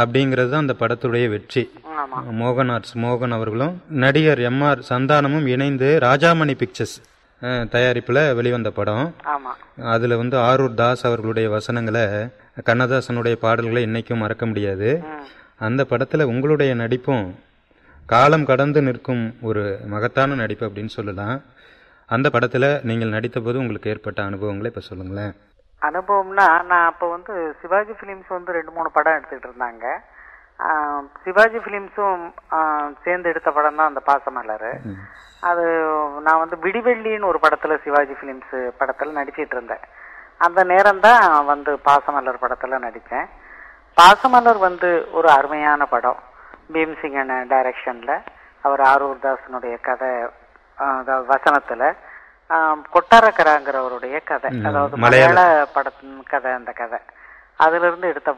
அப்படிங்கிறது தான் அந்த படத்துடைய வெற்றி. மோகன் ஆர்ட்ஸ் மோகன் அவர்களும் நடிகர் எம் ஆர் சந்தானமும் இணைந்து ராஜாமணி பிக்சர்ஸ் தயாரிப்பில் வெளிவந்த படம். அதில் வந்து ஆரூர் தாஸ் அவர்களுடைய வசனங்களை கண்ணதாசனுடைய பாடல்களை இன்னைக்கும் மறக்க முடியாது. அந்த படத்தில் உங்களுடைய நடிப்பும் காலம் கடந்து நிற்கும் ஒரு மகத்தான நடிப்பு அப்படின்னு சொல்லலாம். அந்த படத்தில் நீங்கள் நடித்த போது உங்களுக்கு ஏற்பட்ட அனுபவங்களை இப்போ சொல்லுங்களேன். அனுபவம்னா நான் அப்போ வந்து சிவாஜி ஃபிலிம்ஸ் வந்து ரெண்டு மூணு படம் எடுத்துக்கிட்டு இருந்தாங்க. சிவாஜி ஃபிலிம்ஸும் சேர்ந்து எடுத்த படம் தான் அந்த பாசமலர். அது நான் வந்து விடிவெள்ளின்னு ஒரு படத்துல சிவாஜி ஃபிலிம்ஸ் படத்துல நடிச்சிட்டு இருந்தேன். அந்த நேரம் தான் வந்து பாசமலர் படத்துல நடித்தேன் பாசமலர் வந்து ஒரு அருமையான படம். பீம்சிங்கன் டைரக்ஷன்ல அவர் ஆரூர் தாசனுடைய கதை அதாவது வசனத்துல. கொட்டாரக்கராங்கிறவருடைய கதை. அதாவது மலையாள படத்தின் கதை அந்த கதை. அதுல இருந்து எடுத்த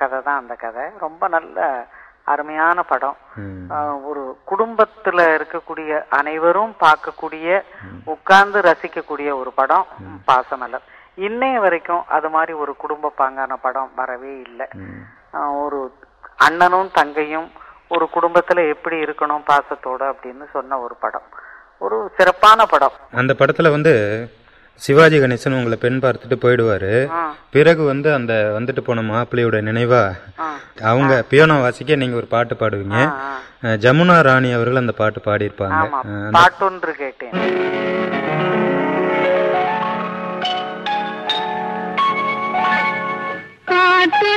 கதை தான் அந்த கதை. ரொம்ப நல்ல அருமையான படம். ஒரு குடும்பத்துல இருக்கக்கூடிய அனைவரும் பார்க்கக்கூடிய உட்கார்ந்து ரசிக்கக்கூடிய ஒரு படம் பாசமலர். இன்னைய வரைக்கும் அது மாதிரி ஒரு குடும்ப பாங்கான படம் வரவே இல்லை. ஒரு அண்ணனும் தங்கையும் ஒரு குடும்பத்துல எப்படி இருக்கணும் பாசத்தோட அப்படின்னு சொன்ன ஒரு படம். ஒரு சிறப்பான படம். அந்த படத்தில் வந்து சிவாஜி கணேசன் உங்களை பெண் பார்த்துட்டு போயிடுவாரு. பிறகு வந்து அந்த வந்துட்டு போன மாப்பிள்ளையோட நினைவா அவங்க பியோனோ வாசிக்க நீங்க ஒரு பாட்டு பாடுவீங்க. ஜமுனா ராணி அவர்கள் அந்த பாட்டு பாடியிருப்பாங்க. பாட்டொன்று கேட்டேன். பாட்டொன்று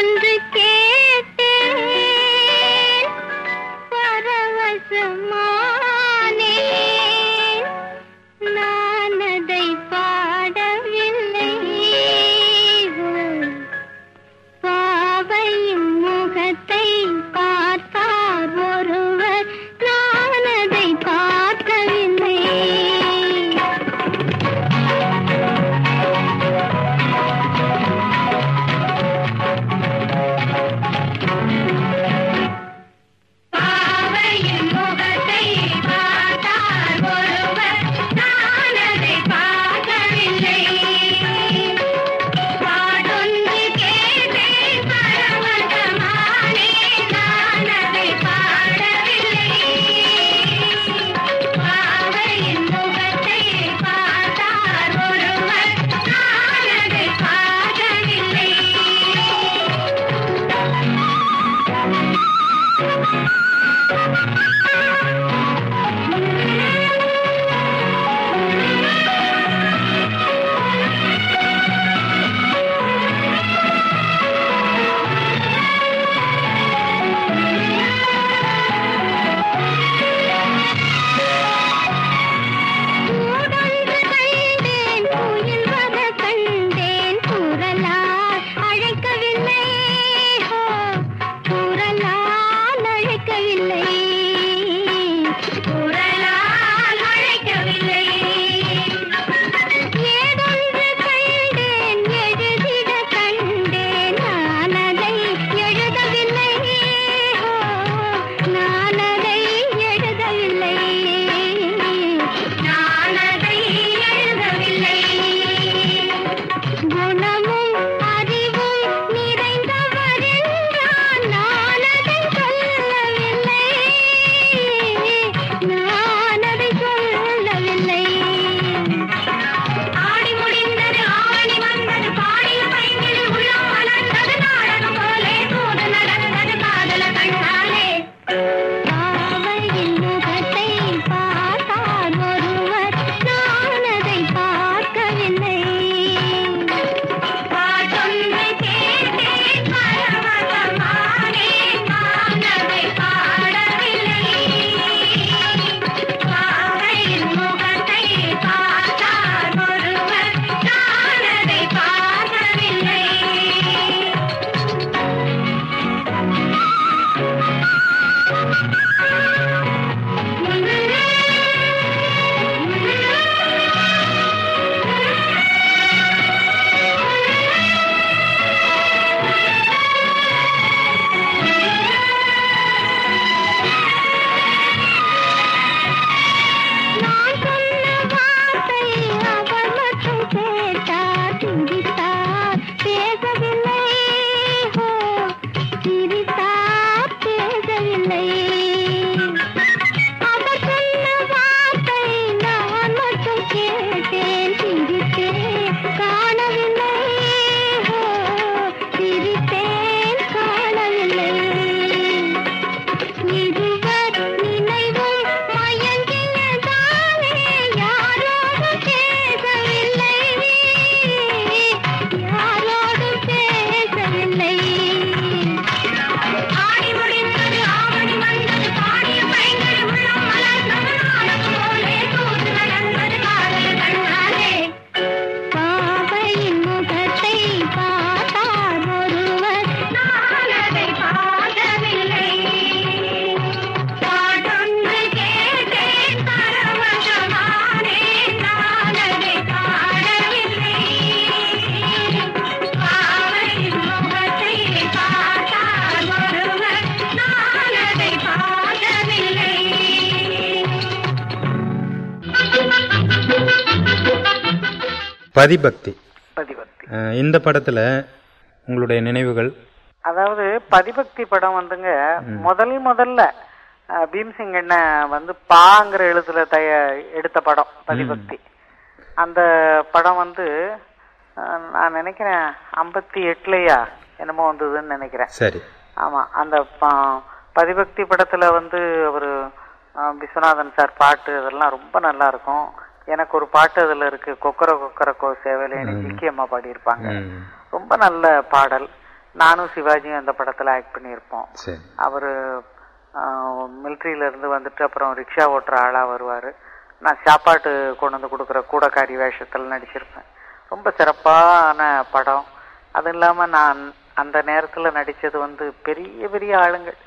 பதிபக்தி. பதிபக்தி. இந்த படத்துல உங்களுடைய நினைவுகள்? அதாவது பதிபக்தி படம் வந்துங்க முதல் முதல்ல பீம்சிங் என்ன வந்து பாங்கிற எழுத்துல தய எடுத்த படம் பதிபக்தி. அந்த படம் வந்து நான் நினைக்கிறேன் ஐம்பத்தி எட்டுலயா என்னமோ வந்ததுன்னு நினைக்கிறேன். சரி. ஆமா அந்த பதிபக்தி படத்துல வந்து ஒரு அஹ், விஸ்வநாதன் சார் பாட்டு அதெல்லாம் ரொம்ப நல்லா இருக்கும். எனக்கு ஒரு பாட்டு அதுல இருக்கு. கொக்கர கொக்கர கோ சேவலேன்னு ஜிக்கி அம்மா பாடியிருப்பாங்க. ரொம்ப நல்ல பாடல். நானும் சிவாஜியும் அந்த படத்துல ஆக்ட் பண்ணியிருப்போம். அவரு மிலிட்ரியில இருந்து வந்துட்டு அப்புறம் ரிக்ஷா ஓட்டுற ஆளா வருவாரு. நான் சாப்பாட்டு கொண்டு வந்து கொடுக்குற கூடக்காரி வேஷத்துல நடிச்சிருப்பேன். ரொம்ப சிறப்பான படம். அது இல்லாம நான் அந்த நேரத்துல நடிச்சது வந்து பெரிய பெரிய ஆளுங்கள்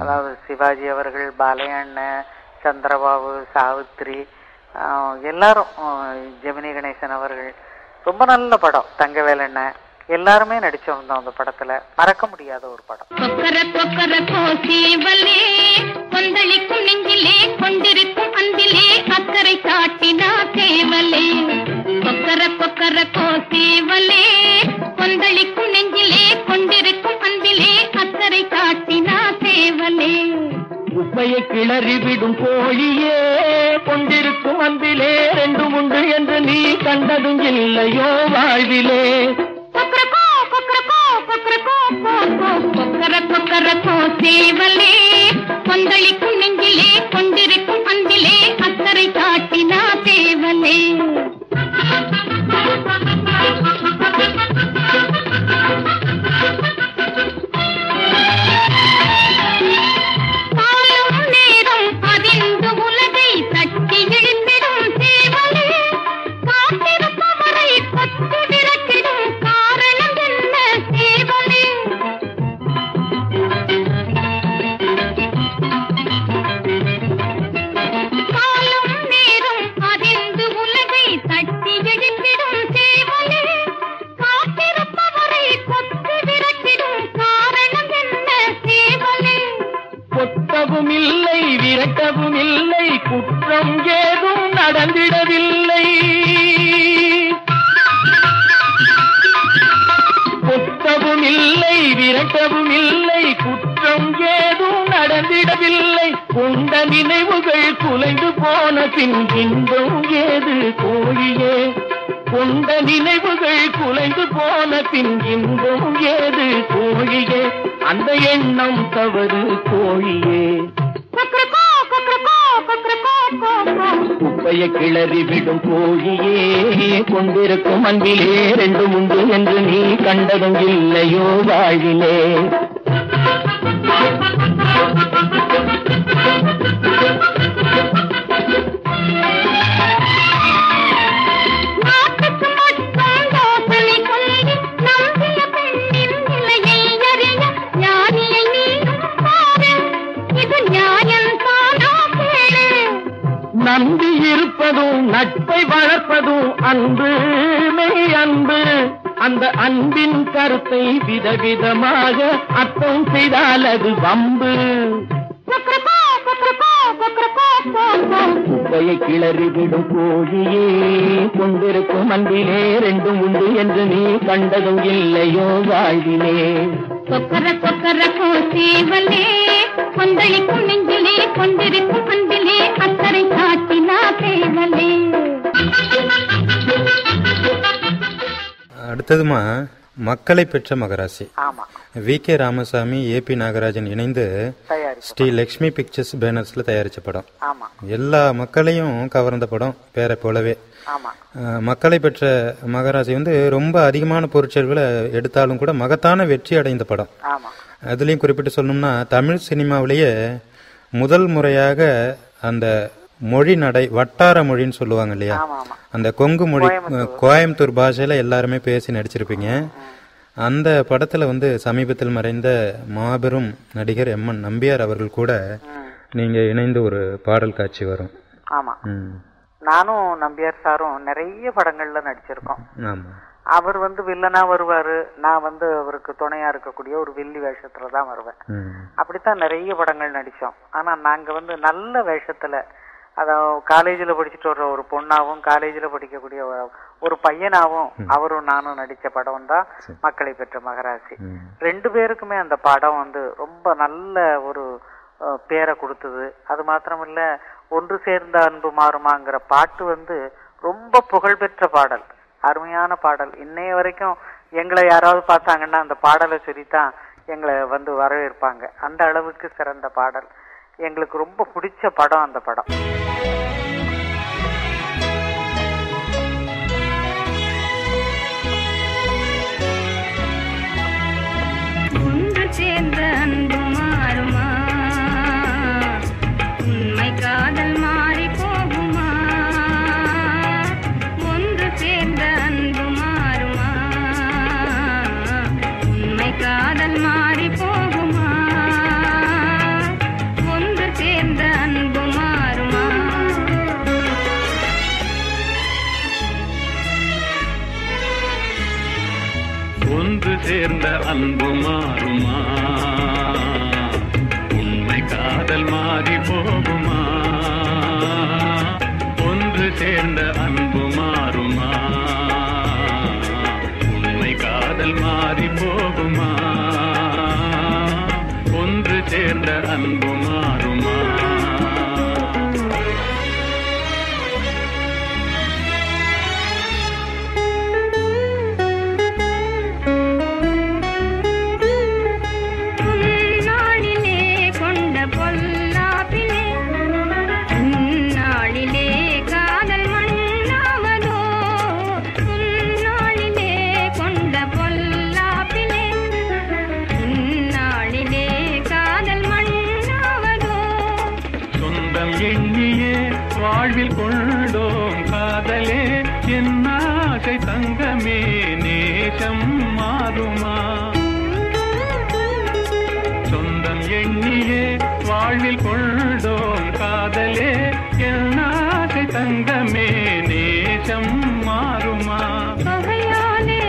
அதாவது சிவாஜி அவர்கள் பாலையண்ணன் சந்திரபாபு சாவித்ரி எல்லாரும் ஜெமினி கணேசன் அவர்கள். ரொம்ப நல்ல படம் தங்கவேலண்ணன் எல்லாருமே நடிச்சிருந்தோம் அந்த படத்துல. மறக்க முடியாத ஒரு படம். கொந்தளிக்கும் நெஞ்சிலே கொண்டிருக்கும் அன்பிலே அக்கறை காட்டினா சேவலே கொக்கர கொக்கர கோசேவலே கொந்தளிக்கும் நெஞ்சிலே கொண்டிருக்கும் அன்பிலே அக்கறை காட்டினா சேவலே குப்பையை கிளறிவிடும் கோழியே கொண்டிருக்கும் அன்பிலே ரெண்டும் உண்டு என்று நீ கண்டதும் இல்லையோ வாழ்விலே. கொக்கரக்கோ கொக்கரக்கோ கொக்கரக்கோ கோ கோ கொக்கர கொக்கர கோசேவலே கொந்தளிக்கும் நெஞ்சிலே போன இன்பம் ஏது கோழியே? கொண்ட நினைவுகள் குலைந்து போன பின் இன்பம் ஏது கோழியே? அந்த எண்ணம் தவறு கோழியே. குப்பையை கிளறி விடும் கோழியே கொண்டிருக்கும் அன்பிலே ரெண்டும் உண்டு என்று நீ கண்டதும் இல்லையோ வாழ்விலே. அன்பு மெய் அன்பு. அந்த அன்பின் கருத்தை விதவிதமாக அர்த்தம் செய்தால் அது வம்பு. குப்பையை கிளறி விடும் கோழியே கொண்டிருக்கும் அன்பிலே ரெண்டும் உண்டு என்று நீ கண்டதும் இல்லையோ வாழ்விலே. கொக்கர கொக்கர கோசேவலே கொந்தளிக்கும் நெஞ்சிலே கொண்டிருக்கும் அன்பிலே அக்கறை காட்டினா சேவலே அடுத்ததுமா மக்களை பெற்ற மகராசி. V K Ramasamy A P Nagarajan இணைந்து ஸ்ரீ லக்ஷ்மி பிக்சர்ஸ் பேனர்ஸ்ல தயாரிச்ச படம். எல்லா மக்களையும் கவர்ந்த படம் பேரை போலவே. மக்களை பெற்ற மகராசி வந்து ரொம்ப அதிகமான பொருட்செலவுகளை எடுத்தாலும் கூட மகத்தான வெற்றி அடைந்த படம். அதுலயும் குறிப்பிட்டு சொல்லணும்னா தமிழ் சினிமாவிலேயே முதல் முறையாக அந்த மொழி நடை வட்டார மொழின்னு சொல்லுவாங்க இல்லையா? அந்த கொங்கு மொழி கோயம்புத்தூர். பாஷையில எல்லாருமே பேசி நடிச்சிருப்பீங்க. அந்த படத்துல வந்து சமீபத்தில் மறைந்த மாபெரும் நடிகர் எம். என். நம்பியார் அவர்கள் கூட நீங்க இணைந்து ஒரு பாடல் காட்சி வரும். ஆமா. நானும் நம்பியார் சாரும் நிறைய படங்கள்ல நடிச்சிருக்கோம். ஆமா. அவர் வந்து வில்லனா வருவாரு. நான் வந்து அவருக்கு துணையா இருக்கக்கூடிய ஒரு வில்லி வேஷத்துல தான் வருவேன். அப்படித்தான் நிறைய படங்கள் நடிச்சோம். ஆனா நாங்க வந்து நல்ல வேஷத்துல அதாவது காலேஜில் படிச்சுட்டு வர்ற ஒரு பொண்ணாவும் காலேஜில் படிக்கக்கூடிய ஒரு- ஒரு பையனாவும் அவரும் நானும் நடித்த படம் தான் மக்களை பெற்ற மகராசி. ரெண்டு பேருக்குமே அந்த படம் வந்து ரொம்ப நல்ல ஒரு பேரை கொடுத்தது. அது மாத்திரமில்ல ஒன்று சேர்ந்த அன்பு மாறுமாங்கிற பாட்டு வந்து ரொம்ப புகழ்பெற்ற பாடல். அருமையான பாடல். இன்னைய வரைக்கும் எங்களை யாராவது பார்த்தாங்கன்னா அந்த பாடலை சொல்லித்தான் எங்களை வந்து வரவேற்பாங்க. அந்த அளவுக்கு சிறந்த பாடல். எங்களுக்கு ரொம்ப பிடிச்ச படம் அந்த படம். சேர்ந்த அன்புமா? சேர்ந்த அன்பு மாறுமா? உண்மை காதல் மாறி போகுமா? ஒன்று சேர்ந்த அன்பு மாறுமா? உண்மை காதல் மாறி போகுமா? ஒன்று சேர்ந்த அன்பு ஆசை தங்கமே நேசம் மாறுமா? சொந்தம் எண்ணியே வாழ்வில் கொண்டோம் காதலே என் ஆசை தங்கமே நேசம் மாறுமா? பகையாலே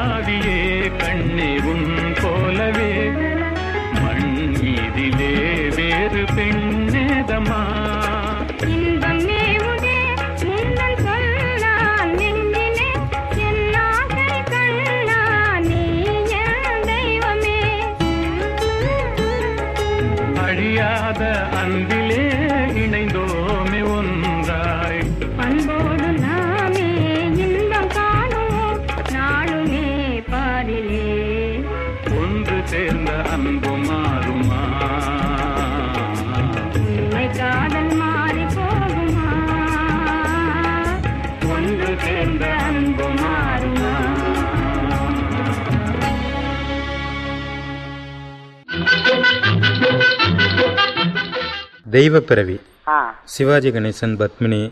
என் நாவியே கண்ணே உன் தெய்வப்பிறவி ஆ. சிவாஜி கணேசன் பத்மினி